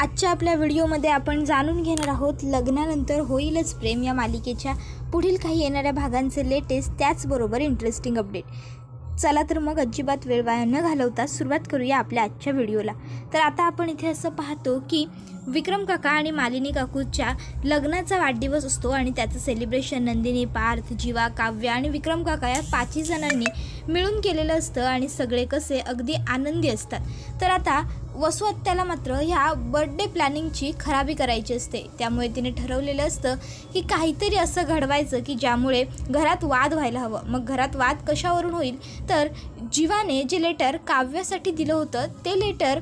आजच्या आपल्या व्हिडिओमध्ये आपण जाणून घेणार आहोत लग्नानंतर होईलच प्रेम या मालिकेच्या. पुढील काही येणाऱ्या भागांचे लेटेस्ट त्याचबरोबर इंटरेस्टिंग अपडेट चला तर मग अजिबात वेळ वाया न घालवता सुरुवात करूया आपल्या आजच्या व्हिडिओला. तर आता आपण इथे असं पाहतो की विक्रम काका आणि मालिनी काकूच्या लग्नाचा वाढदिवस असतो आणि त्याचं सेलिब्रेशन नंदिनी पार्थ जीवा काव्य आणि विक्रम काका या पाचही जणांनी मिळून केलेलं असतं आणि सगळे कसे अगदी आनंदी असतात. तर आता वसू आत्याला मात्र ह्या बर्थडे प्लॅनिंगची खराबी करायची असते. त्यामुळे तिने ठरवलेलं असतं की काहीतरी असं घडवायचं की ज्यामुळे घरात वाद व्हायला हवं. मग घरात वाद कशावरून होईल? तर जीवाने जे लेटर काव्यासाठी दिलं होतं ते लेटर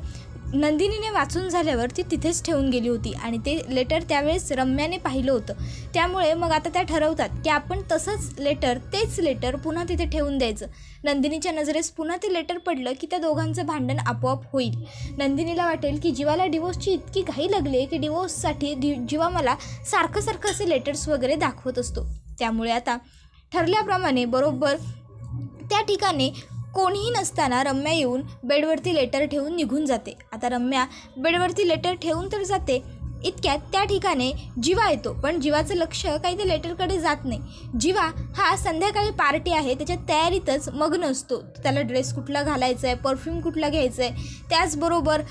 नंदिनीने वाचून झाल्यावर ती तिथेच ठेवून गेली होती आणि ते लेटर त्यावेळेस रम्याने पाहिलं होतं. त्यामुळे मग आता त्या ठरवतात की आपण तसंच लेटर तेच लेटर पुन्हा तिथे ठेवून द्यायचं. नंदिनीच्या नजरेस पुन्हा ते लेटर पडलं की त्या दोघांचं भांडण आपोआप होईल. नंदिनीला वाटेल की जीवाला डिवोर्सची इतकी घाई लागली आहे की डिवोर्ससाठी दि जीवा मला सारखं सारखं असे लेटर्स वगैरे दाखवत असतो. त्यामुळे आता ठरल्याप्रमाणे बरोबर त्या ठिकाणी कोणीही नसताना रम्या येऊन बेडवरती लेटर ठेवून निघून जाते. आता रम्या बेडवरती लेटर ठेवून तर जाते इतक्यात त्या ठिकाणी जिवा येतो. पण जिवाचं लक्ष काही त्या लेटरकडे जात नाही. जिवा हा संध्याकाळी पार्टी आहे त्याच्या तयारीतच मग्न असतो. त्याला ड्रेस कुठला घालायचा आहे परफ्यूम कुठला घ्यायचा आहे त्याचबरोबर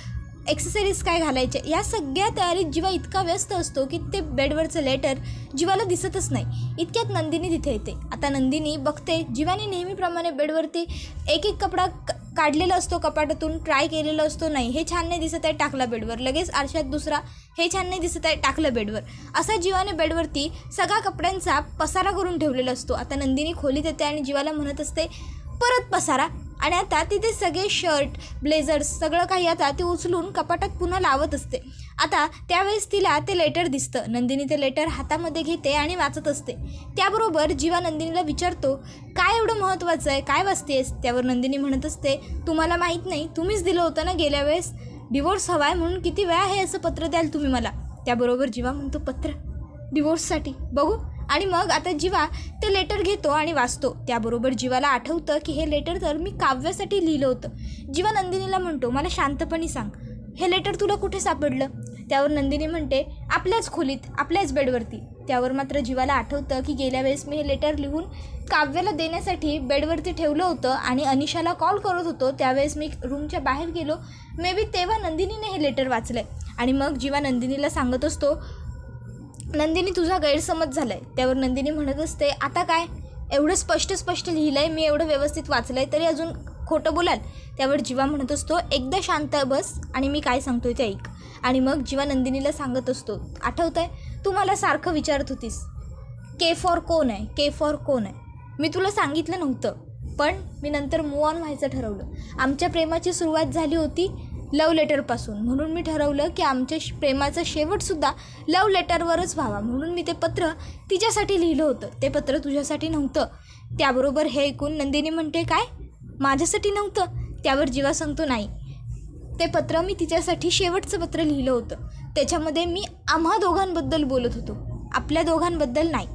एक्सेसरीज काय घालायचे? या सगळ्या तयारीत जीवा इतका व्यस्त असतो की ते बेडवरचं लेटर जीवाला दिसतच नाही. इतक्यात नंदिनी तिथे येते. आता नंदिनी बघते जीवाने नेहमीप्रमाणे बेडवरती एक एक कपडा क- काढलेला असतो कपाटातून ट्राय केलेला असतो नाही हे छान नाही दिसत आहे टाकला बेडवर. लगेच आरशात दुसरा हे छान नाही दिसत आहे टाकलं बेडवर. असा जीवाने बेडवरती सगळ्या कपड्यांचा पसारा करून ठेवलेला असतो. आता नंदिनी खोलीत येते आणि जीवाला म्हणत असते परत पसारा. आणि आता तिथे सगळे शर्ट ब्लेझर्स सगळं काही आता ती उचलून कपाटात पुन्हा लावत असते. आता त्यावेळेस तिला ते लेटर दिसतं. नंदिनी ते लेटर हातामध्ये घेते आणि वाचत असते. त्याबरोबर जीवा नंदिनीला विचारतो काय एवढं महत्त्वाचं आहे? काय वाचतेस? त्यावर नंदिनी म्हणत असते तुम्हाला माहीत नाही तुम्हीच दिलं होतं ना गेल्या वेळेस? डिवोर्स हवा आहे म्हणून किती वेळा हे असं पत्र द्याल तुम्ही मला? त्याबरोबर जीवा म्हणतो पत्र डिवोर्ससाठी बघू आणि मग आता जीवा ते लेटर घेतो आणि वाचतो. त्याबरोबर जीवाला आठवतं की हे लेटर तर मी काव्यासाठी लिहिलं होतं. जीवा नंदिनीला म्हणतो मला शांतपणे सांग. हे लेटर तुला कुठे सापडलं? त्यावर नंदिनी म्हणते आपल्याच खोलीत आपल्याच बेडवरती. त्यावर मात्र जीवाला आठवतं की गेल्या वेळेस मी हे लेटर लिहून काव्याला देण्यासाठी बेडवरती ठेवलं होतं आणि अनिशाला कॉल करत होतो. त्यावेळेस मी रूमच्या बाहेर गेलो. मे बी तेव्हा नंदिनीने हे लेटर वाचलं आहे आणि मग जीवा नंदिनीला सांगत असतो नंदिनी तुझा गैरसमज झाला आहे त्यावर नंदिनी म्हणत असते आता काय? एवढं स्पष्ट स्पष्ट लिहिलं आहे मी एवढं व्यवस्थित वाचलं आहे तरी अजून खोटं बोलाल. त्यावर जीवा म्हणत असतो एकदा शांत बस आणि मी काय सांगतोय ते ऐक. आणि मग जीवा नंदिनीला सांगत असतो आठवत आहे तू मला सारखं विचारत होतीस. के फॉर कोण आहे? के फॉर कोण आहे? मी तुला सांगितलं नव्हतं पण मी नंतर मूव ऑन व्हायचं ठरवलं. आमच्या प्रेमाची सुरुवात झाली होती लव लेटरपासून. म्हणून मी ठरवलं की आमच्या प्रेमाचा शेवटसुद्धा लव लेटरवरच व्हावा. म्हणून मी ते पत्र तिच्यासाठी लिहिलं होतं. ते पत्र तुझ्यासाठी नव्हतं. त्याबरोबर हे ऐकून नंदिनी म्हणते काय? माझ्यासाठी नव्हतं? त्यावर जीवा सांगतो नाही. ते पत्र मी तिच्यासाठी शेवटचं पत्र लिहिलं होतं. त्याच्यामध्ये मी आम्हा दोघांबद्दल बोलत होतो. आपल्या दोघांबद्दल नाही.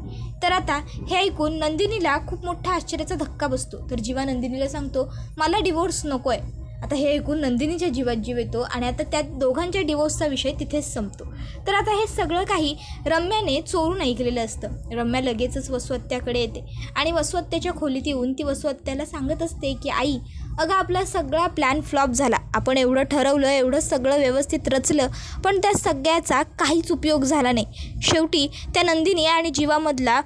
तर आता हे ऐकून नंदिनीला खूप मोठा आश्चर्याचा धक्का बसतो. तर जीवा नंदिनीला सांगतो मला डिवोर्स नको आहे आता हे ऐकून नंदिनीच्या जीवात जीव येतो आणि आता त्या दोघांच्या डिवोर्सचा विषय तिथेच संपतो. तर आता हे सगळं काही रम्याने चोरून ऐकलेलं असतं. रम्या लगेचच वसुहत्याकडे येते आणि वसुहत्याच्या खोलीत येऊन ती वसुहत्याला सांगत असते की आई अगं आपला सगळा प्लॅन फ्लॉप झाला. आपण एवढं ठरवलं एवढं सगळं व्यवस्थित रचलं पण त्या सगळ्याचा काहीच उपयोग झाला नाही. शेवटी त्या नंदिनी आणि जीवामधला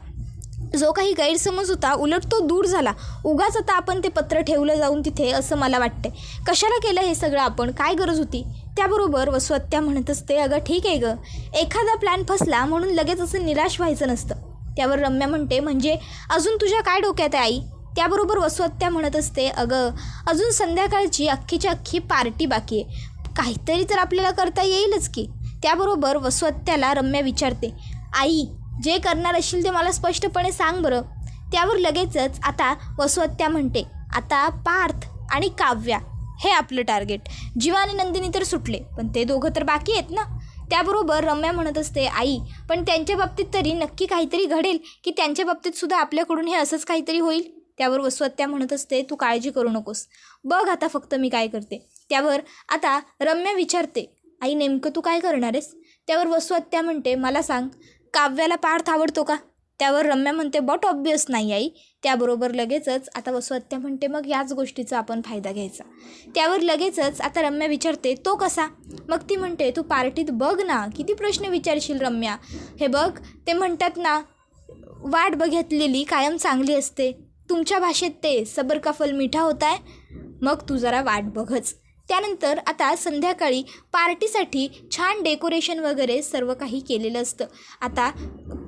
जो काही गैरसमज होता उलट तो दूर झाला. उगाच आता आपण ते पत्र ठेवलं जाऊन तिथे असं मला वाटतंय. कशाला केलं हे सगळं आपण? काय गरज होती? त्याबरोबर वसुहत्या म्हणत असते अगं ठीक आहे गं. एखादा प्लॅन फसला म्हणून लगेच असं निराश व्हायचं नसतं. त्यावर रम्या म्हणते म्हणजे अजून तुझ्या काय डोक्यात आहे आई? त्याबरोबर वसुहत्या म्हणत असते अगं अजून संध्याकाळची अख्खीच्या अख्खी पार्टी बाकी आहे. काहीतरी तर आपल्याला करता येईलच की. त्याबरोबर वसुहत्याला रम्या विचारते आई जे करणार असशील ते मला स्पष्टपणे सांग बरं. त्यावर लगेचच आता वसुहत्या म्हणते आता पार्थ आणि काव्या हे आपलं टार्गेट जीवा आणि नंदिनी तर सुटले पण ते दोघं तर बाकी आहेत ना? त्याबरोबर रम्या म्हणत असते आई पण त्यांच्या बाबतीत तरी नक्की काहीतरी घडेल की त्यांच्या बाबतीत सुद्धा आपल्याकडून हे असंच काहीतरी होईल? त्यावर वसुहत्या म्हणत असते तू काळजी करू नकोस. बघ आता फक्त मी काय करते. त्यावर आता रम्या विचारते आई नेमकं तू काय करणार आहेस? त्यावर वसुहत्या म्हणते मला सांग काव्याला पार्थ आवडतो का? त्यावर रम्या म्हणते बट ऑब्वियस नाही आई. त्याबरोबर लगेचच आता वसुहत्या म्हणते मग याच गोष्टीचा आपण फायदा घ्यायचा. त्यावर लगेचच आता रम्या विचारते तो कसा? मग ती म्हणते तू पार्टीत बघ ना किती प्रश्न विचारशील रम्या. हे बघ ते म्हणतात ना वाट बघितलेली कायम चांगली असते. तुमच्या भाषेत ते सबर का फल मिठा होत आहे मग तू जरा वाट बघच. त्यानंतर आता संध्याकाळी पार्टीसाठी छान डेकोरेशन वगैरे सर्व काही केलेलं असतं. आता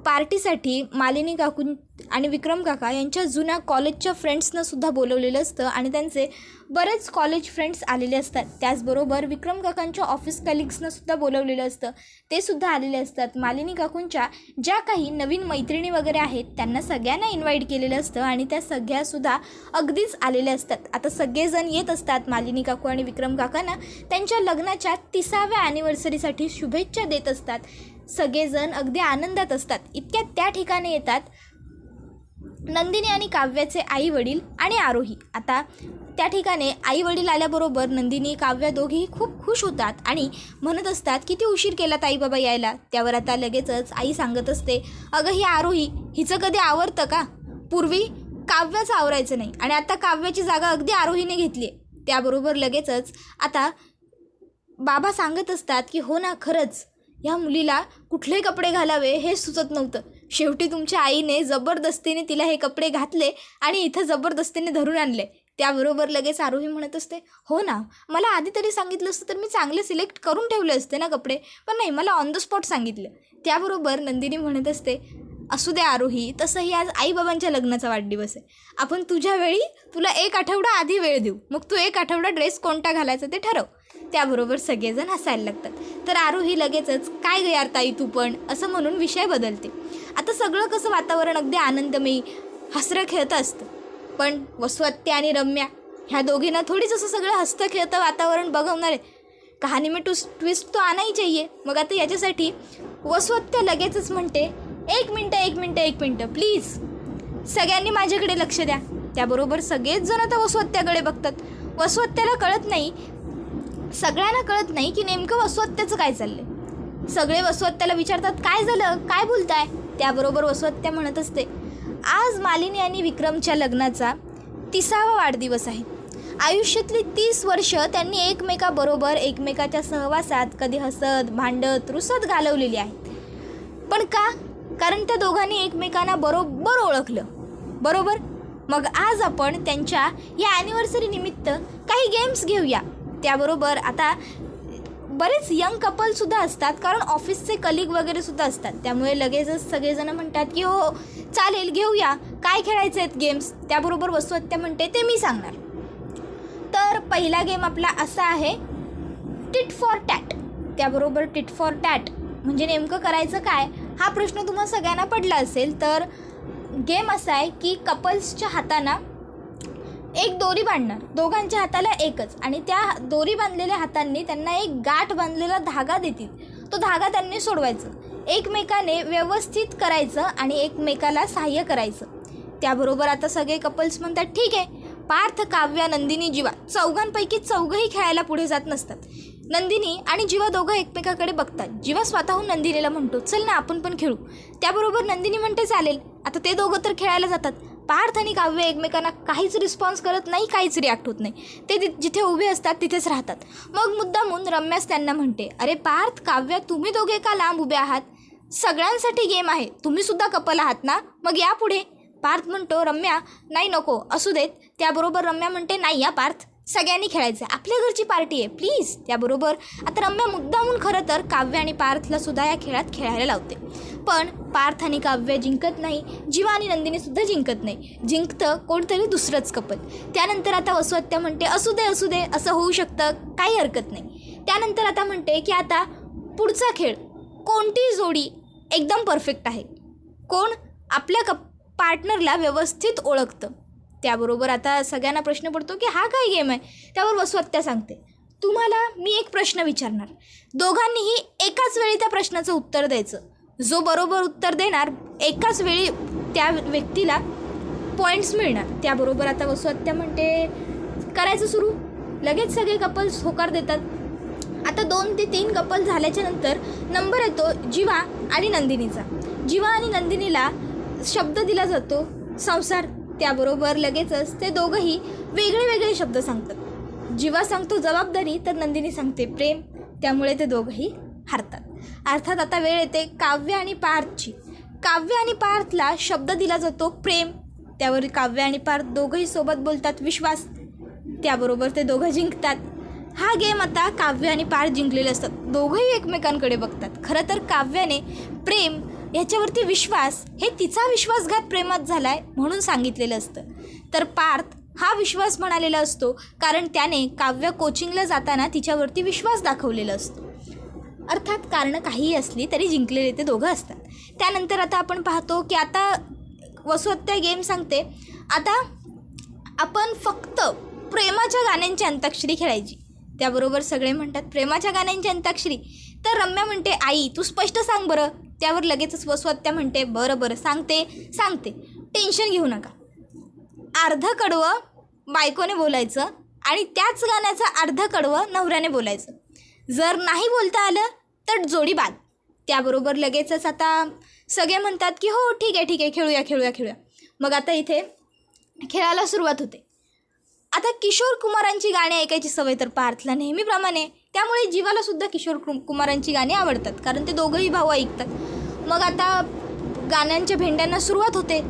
पार्टीसाठी मालिनी काकू आणि विक्रम काका यांच्या जुन्या कॉलेजच्या फ्रेंड्सनं सुद्धा बोलवलेलं असतं आणि त्यांचे बरेच कॉलेज फ्रेंड्स आलेले असतात. त्याचबरोबर विक्रम काकांच्या ऑफिस कलिग्सनं सुद्धा बोलवलेलं असतं. ते सुद्धा आलेले असतात. मालिनी काकूंच्या ज्या काही नवीन मैत्रिणी वगैरे आहेत त्यांना सगळ्यांना इन्व्हाइट केलेलं असतं आणि त्या सगळ्यासुद्धा अगदीच आलेल्या असतात. आता सगळेजण येत असतात मालिनी काकू आणि विक्रम काकांना. त्यांच्या लग्नाच्या तिसाव्या ॲनिव्हर्सरीसाठी शुभेच्छा देत असतात. सगळेजण अगदी आनंदात असतात. इतक्या त्या ठिकाणी येतात. नंदिनी आणि काव्याचे आई वडील आणि आरोही. आता त्या ठिकाणी आई वडील आल्याबरोबर नंदिनी काव्य दोघेही खूप खुश होतात आणि म्हणत असतात किती उशीर केला ताई बाबा यायला? त्यावर आता लगेचच आई सांगत असते अगं ही आरोही हिचं कधी आवडतं का? पूर्वी काव्याचं आवरायचं नाही आणि आता काव्याची जागा अगदी आरोहीने घेतली आहे. त्याबरोबर लगेचच आता बाबा सांगत असतात की हो ना खरंच ह्या मुलीला कुठले कपडे घालावे हे सुचत नव्हतं. शेवटी तुमच्या आईने जबरदस्तीने तिला हे कपडे घातले आणि इथं जबरदस्तीने धरून आणले. त्याबरोबर लगेच आरोही म्हणत असते हो ना मला आधी तरी सांगितलं असतं तर मी चांगले सिलेक्ट करून ठेवले असते ना कपडे पण नाही मला ऑन द स्पॉट सांगितलं. त्याबरोबर नंदिनी म्हणत असते असू दे आरोही तसंही आज आईबाबांच्या लग्नाचा वाढदिवस आहे. आपण तुझ्या वेळी तुला एक आठवडा आधी वेळ देऊ. मग तू एक आठवडा ड्रेस कोणता घालायचा ते ठरव. त्याबरोबर सगळेजण हसायला लागतात. तर आरोही लगेचच काय गयार ताई तू पण? असं म्हणून विषय बदलते. आता सगळं कसं वातावरण अगदी आनंदमयी हसरं खेळतं असतं. पण वसुहत्या आणि रम्या ह्या दोघींना थोडीच असं सगळं हस्तखेळतं खेळतं वातावरण बघवणार आहे कहाणी मी टू ट्विस्ट तो आणायची चाहिए मग आता याच्यासाठी वसुहत्या लगेचच म्हणते एक मिनटं एक मिनटं एक मिनटं प्लीज सगळ्यांनी माझ्याकडे लक्ष द्या. त्याबरोबर सगळेच जण आता वसुहत्याकडे बघतात. वसुहत्याला कळत नाही सगळ्यांना कळत नाही की नेमकं वसुहत्याचं काय चाललं सगळे वसुहत्याला विचारतात काय झालं? काय बोलताय? त्याबरोबर वसुहत्या म्हणत असते आज मालिनी आणि विक्रमच्या लग्नाचा तिसावा वाढदिवस आहे. आयुष्यातली तीस वर्ष त्यांनी एकमेकाबरोबर एकमेकाच्या सहवासात कधी हसत भांडत रुसत घालवलेली आहेत. पण का? कारण त्या दोघांनी एकमेकांना बरोबर ओळखलं. बरोबर? मग आज आपण त्यांच्या या ॲनिव्हर्सरी निमित्त काही गेम्स घेऊया. त्याबरोबर आता बरेच यंग कपलसुद्धा असतात कारण ऑफिसचे कलिग वगैरे सुद्धा असतात. त्यामुळे लगेचच सगळेजण म्हणतात की हो, हो चालेल घेऊया. काय खेळायचे आहेत गेम्स त्याबरोबर वसुहत्या म्हणते ते मी सांगणार. तर पहिला गेम आपला असा आहे टिट फॉर टॅट त्याबरोबर टिट फॉर टॅट म्हणजे नेमकं करायचं काय? हा प्रश्न तुम्हाला सगळ्यांना पडला असेल तर गेम असा आहे की कपल्सच्या हाताना एक दोरी बांधणार. दोघांच्या हाताला एकच आणि त्या दोरी बांधलेल्या हातांनी त्यांना एक गाठ बांधलेला धागा देतील. तो धागा त्यांनी सोडवायचं. एकमेकाने व्यवस्थित करायचं आणि एकमेकाला सहाय्य करायचं. त्याबरोबर आता सगळे कपल्स म्हणतात ठीक आहे. पार्थ काव्या नंदिनी जीवा चौघांपैकी चौघंही खेळायला पुढे जात नसतात. नंदिनी आणि जीवा दोघं एकमेकाकडे बघतात. जीवा स्वतःहून नंदिनीला म्हणतो चल ना आपण पण खेळू. त्याबरोबर नंदिनी म्हणते चालेल. आता ते दोघं तर खेळायला जातात. पार्थ आणि काव्य एकमेकांना काहीच रिस्पॉन्स करत नाही काहीच रिॲक्ट होत नाही. ते जिथे उभे असतात तिथेच राहतात. मग मुद्दामून रम्यास त्यांना म्हणते अरे पार्थ काव्य तुम्ही दोघे का लांब उभे आहात? सगळ्यांसाठी गेम आहे. तुम्ही सुद्धा कपल आहात ना? मग या पुढे. पार्थ म्हणतो रम्या नाही नको असू देत. त्याबरोबर रम्या म्हणते नाही या पार्थ. सगळ्यांनी खेळायचं आहे आपल्या घरची पार्टी आहे. प्लीज त्याबरोबर आता रम्या मुद्दामून खरं तर काव्य आणि पार्थला सुद्धा या खेळात खेळायला लावते. पण पार्थ आणि काव्य जिंकत नाही जीवा आणि नंदिनीसुद्धा जिंकत नाही. जिंकतं कोणतरी दुसरंच कपल. त्यानंतर आता वसुहत्या म्हणते असू दे असू दे असं होऊ शकतं काही हरकत नाही. त्यानंतर आता म्हणते की आता पुढचा खेळ कोणती जोडी एकदम परफेक्ट आहे. कोण आपल्या कप पार्टनरला व्यवस्थित ओळखतं. त्याबरोबर आता सगळ्यांना प्रश्न पडतो की हा काय गेम आहे? त्यावर वसुहत्या सांगते. तुम्हाला मी एक प्रश्न विचारणार. दोघांनीही एकाच वेळी त्या प्रश्नाचं उत्तर द्यायचं. जो बरोबर उत्तर देणार एकाच वेळी त्या व्यक्तीला पॉईंट्स मिळणार. त्याबरोबर आता वसुहत्या म्हणते करायचं सुरू. लगेच सगळे कपल्स होकार देतात. आता दोन ते तीन कपल झाल्याच्यानंतर नंबर येतो जीवा आणि नंदिनीचा. जीवा आणि नंदिनीला शब्द दिला जातो संसार त्याबरोबर लगेचच ते दोघंही वेगळे वेगळे शब्द सांगतात. जीवा सांगतो जबाबदारी तर नंदिनी सांगते प्रेम. त्यामुळे ते दोघंही हारतात. अर्थात आता वेळ येते काव्य आणि पार्थची. काव्य आणि पार्थला शब्द दिला जातो प्रेम. त्यावर काव्य आणि पार्थ दोघंही सोबत बोलतात विश्वास. त्याबरोबर ते दोघं जिंकतात. हा गेम आता काव्य आणि पार्थ जिंकलेले असतात. दोघंही एकमेकांकडे बघतात. खरं तर काव्याने प्रेम ह्याच्यावरती विश्वास हे तिचा विश्वासघात प्रेमात झाला आहे म्हणून सांगितलेलं असतं. तर पार्थ हा विश्वास म्हणालेला असतो कारण त्याने काव्य कोचिंगला जाताना तिच्यावरती विश्वास दाखवलेला असतो. अर्थात कारणं काहीही असली तरी जिंकलेले ते दोघं असतात. त्यानंतर आता आपण पाहतो की आता वसुहत्या गेम सांगते. आता आपण फक्त प्रेमाच्या गाण्यांची अंताक्षरी खेळायची. त्याबरोबर सगळे म्हणतात प्रेमाच्या गाण्यांची अंताक्षरी. तर रम्या म्हणते आई तू स्पष्ट सांग बरं. त्यावर लगेचच वसुहत्या म्हणते बरं बरं सांगते सांगते. टेन्शन घेऊ नका. अर्धं कडवं बायकोने बोलायचं आणि त्याच गाण्याचं अर्धं कडवं नवऱ्याने बोलायचं. जर नाही बोलता आलं तर जोडी बाद. त्याबरोबर लगेचच आता सगळे म्हणतात की हो ठीक आहे ठीक आहे खेळूया खेळूया खेळूया. मग आता इथे खेळायला सुरुवात होते. आता किशोर कुमारांची गाणी ऐकायची सवय तर पार्थला नेहमीप्रमाणे. त्यामुळे जीवाला सुद्धा किशोर कु- कुमारांची गाणी आवडतात कारण ते दोघंही भाऊ ऐकतात. मग आता गाण्यांच्या भेंड्यांना सुरुवात होते.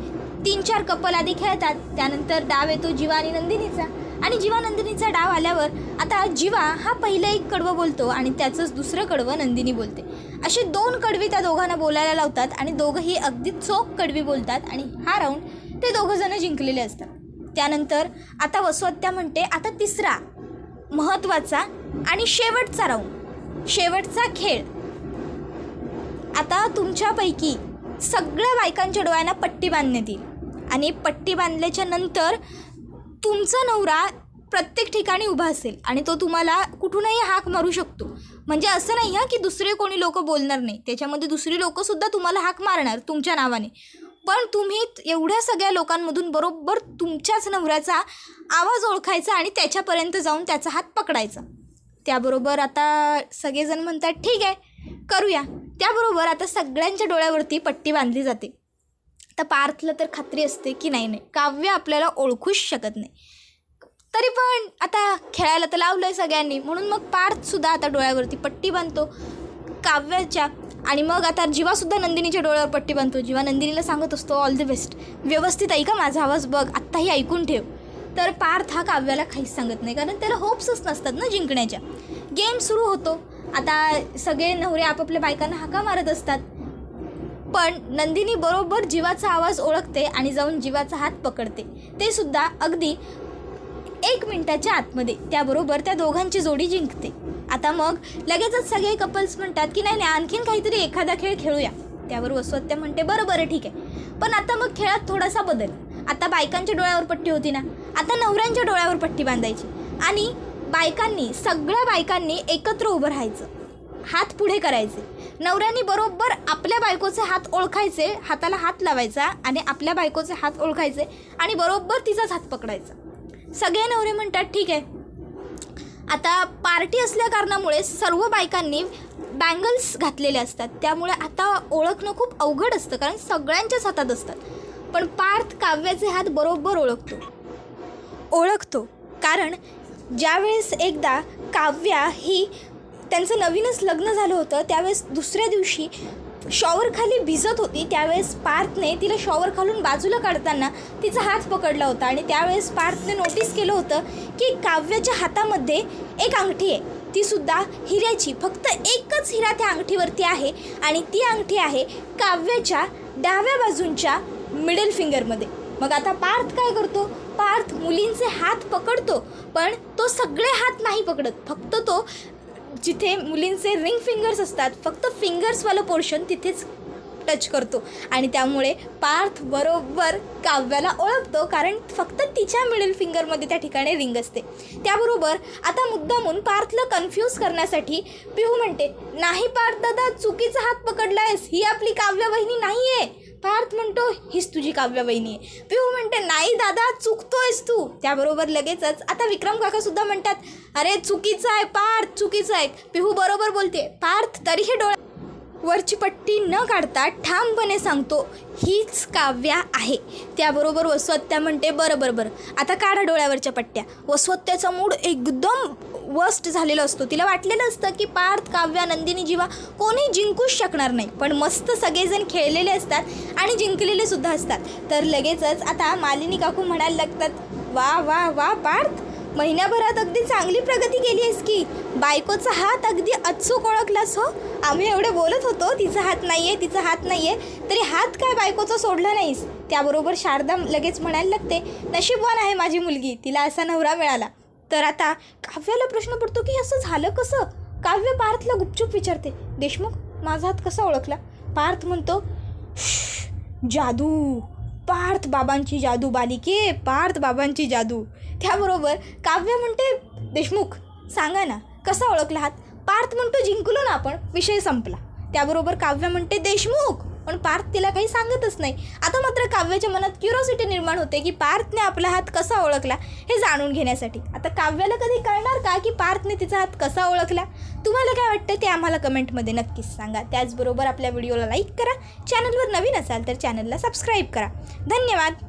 तीन चार कपल आधी खेळतात त्यानंतर डाव येतो जीवा आणि नंदिनीचा. आणि जीवा नंदिनीचा डाव आल्यावर आता जीवा हा पहिलं एक कडवं बोलतो आणि त्याचंच दुसरं कडवं नंदिनी बोलते. असे दोन कडवी त्या दोघांना बोलायला लावतात आणि दोघंही अगदी चोख कडवी बोलतात आणि हा राऊंड ते दोघंजणं जिंकलेले असतात. त्यानंतर आता वसवत्या म्हणते आता तिसरा. महत्त्वाचा आणि शेवटचा राऊंड. शेवटचा खेळ. आता तुमच्यापैकी सगळ्या बायकांच्या डोळ्यांना पट्टी बांधण्यात येईल. आणि पट्टी बांधल्याच्या नंतर तुमचा नवरा प्रत्येक ठिकाणी उभा असेल आणि तो तुम्हाला कुठूनही हाक मारू शकतो. म्हणजे असं नाही हां की दुसरे कोणी लोक बोलणार नाही. त्याच्यामध्ये दुसरी लोकंसुद्धा तुम्हाला हाक मारणार तुमच्या नावाने. पण तुम्ही एवढ्या सगळ्या लोकांमधून बरोबर तुमच्याच नवऱ्याचा आवाज ओळखायचा आणि त्याच्यापर्यंत जाऊन त्याचा हात पकडायचा. त्याबरोबर आता सगळेजण म्हणतात ठीक आहे करूया. त्याबरोबर आता सगळ्यांच्या डोळ्यावरती पट्टी बांधली जाते. तर पार्थला तर खात्री असते की नाही नाही. काव्य आपल्याला ओळखूच शकत नाही. तरी पण आता खेळायला तर लावलं आहे सगळ्यांनी. म्हणून मग पार्थसुद्धा आता डोळ्यावरती पट्टी बांधतो. काव्याच्या आणि मग आता जीवासुद्धा नंदिनीच्या डोळ्यावर पट्टी बांधतो. जीवा नंदिनीला सांगत असतो ऑल द बेस्ट व्यवस्थित ऐका माझा आवाज बघ आत्ताही ऐकून ठेव. तर पार्थ हा काव्याला काहीच सांगत नाही कारण त्याला होप्सच नसतात ना जिंकण्याच्या. गेम सुरू होतो. आता सगळे नवरे आपापल्या बायकांना हाका मारत असतात. पण नंदिनी बरोबर जीवाचा आवाज ओळखते आणि जाऊन जीवाचा हात पकडते. ते सुद्धा अगदी एक मिनिटाच्या आतमध्ये. त्याबरोबर त्या दोघांची जोडी जिंकते. आता मग लगेचच सगळे कपल्स म्हणतात की नाही नाही आणखीन काहीतरी एखादा खेळ खेळूया. त्यावर वसवत्या म्हणते बरं बरं ठीक आहे. पण आता मग खेळात थोडासा बदल. आता बायकांच्या डोळ्यावर पट्टी होती ना? आता नवऱ्यांच्या डोळ्यावर पट्टी बांधायची. आणि बायकांनी सगळ्या बायकांनी एकत्र उभं राहायचं. हात पुढे करायचे. नवऱ्यानी बरोबर आपल्या बायकोचे हात ओळखायचे हाताला हात लावायचा आणि आपल्या बायकोचे हात ओळखायचे आणि बरोबर तिचाच हात पकडायचा. सगळे नवरे म्हणतात ठीक आहे. आता पार्टी असल्या कारणामुळे सर्व बायकांनी बँगल्स घातलेले असतात. त्यामुळे आता ओळखणं खूप अवघड असतं कारण सगळ्यांच्याच हातात असतात. पण पार्थ काव्याचे हात बरोबर ओळखतो. ओळखतो कारण ज्यावेळेस एकदा काव्या ही त्यांचं नवीनच लग्न झालं होतं त्यावेळेस दुसऱ्या दिवशी शॉवर खाली भिजत होती. त्यावेळेस पार्थने तिला शॉवर खालून बाजूला काढताना तिचा हात पकडला होता आणि त्यावेळेस पार्थने नोटीस केलं होतं की काव्याच्या हातामध्ये एक अंगठी आहे. ती सुद्धा हिऱ्याची. फक्त एकच हिरा त्या अंगठीवरती आहे आणि ती अंगठी आहे काव्याच्या डाव्या बाजूंच्या मिडल फिंगरमध्ये मग आता पार्थ काय करतो? पार्थ मुलींचे हात पकडतो पण तो सगळे हात नाही पकडत. फक्त तो जिथे मुलींचे रिंग फिंगर्स असतात फक्त फिंगर्सवालं पोर्शन तिथेच टच करतो. आणि त्यामुळे पार्थ बरोबर काव्याला ओळखतो कारण फक्त तिच्या मिडल फिंगरमध्ये त्या ठिकाणी रिंग असते. त्याबरोबर आता मुद्दामून पार्थला कन्फ्यूज करण्यासाठी पिहू म्हणते नाही पार्थ दादा चुकीचा हात पकडला आहेस ही आपली काव्य वहिनी नाही आहे पार्थ म्हणतो हीच तुझी काव्यवहिनी आहे. पिहू म्हणते नाही दादा चुकतोयस तू. त्याबरोबर लगेचच आता विक्रम काका सुद्धा म्हणतात अरे चुकीचं आहे पार्थ चुकीचं आहे. पिहू बरोबर बोलते पार्थ तरीही डोळ्या वरची पट्टी न काढता ठामपणे सांगतो हीच काव्या आहे. त्याबरोबर वस्वत्या म्हणते बरं बरं बरं. आता काढा डोळ्यावरच्या पट्ट्या. वस्वत्याचा मूड एकदम वस्ट झालेला असतो. तिला वाटलेलं असतं की पार्थ काव्या नंदिनी जीवा कोणी जिंकूच शकणार नाही. पण मस्त सगळेजण खेळलेले असतात आणि जिंकलेले सुद्धा असतात. तर लगेचच आता मालिनी काकू म्हणायला लागतात वा वा वा पार्थ महिन्याभरात अगदी चांगली प्रगती केली आहेस की. बायकोचा हात अगदी अचूक ओळखलास हो. आम्ही एवढे बोलत होतो तिचा हात नाही आहे तिचा हात नाही आहे तरी हात काय बायकोचा सोडला नाहीस? त्याबरोबर शारदा लगेच म्हणायला लागते नशीबवान आहे माझी मुलगी. तिला असा नवरा मिळाला. तर आता काव्याला प्रश्न पडतो की असं झालं कसं? काव्य पार्थला गुपचूप विचारते. देशमुख माझा हात कसा ओळखला? पार्थ म्हणतो जादू. पार्थ बाबांची जादू बालिके पार्थ बाबांची जादू. त्याबरोबर काव्य म्हणते देशमुख सांगा ना कसा ओळखला हात? पार्थ म्हणतो जिंकलो ना आपण विषय संपला. त्याबरोबर काव्य म्हणते देशमुख पण पार्थ तिला काही सांगतच नाही. आता मात्र काव्याच्या मनात क्युरॉसिटी निर्माण होते की पार्थने आपला हात कसा ओळखला हे जाणून घेण्यासाठी. आता काव्याला कधी कळणार का की पार्थने तिचा हात कसा ओळखला? तुम्हाला काय वाटतं ते आम्हाला कमेंटमध्ये नक्कीच सांगा. त्याचबरोबर आपल्या व्हिडिओला लाईक करा. चॅनलवर नवीन असाल तर चॅनलला सबस्क्राईब करा. धन्यवाद.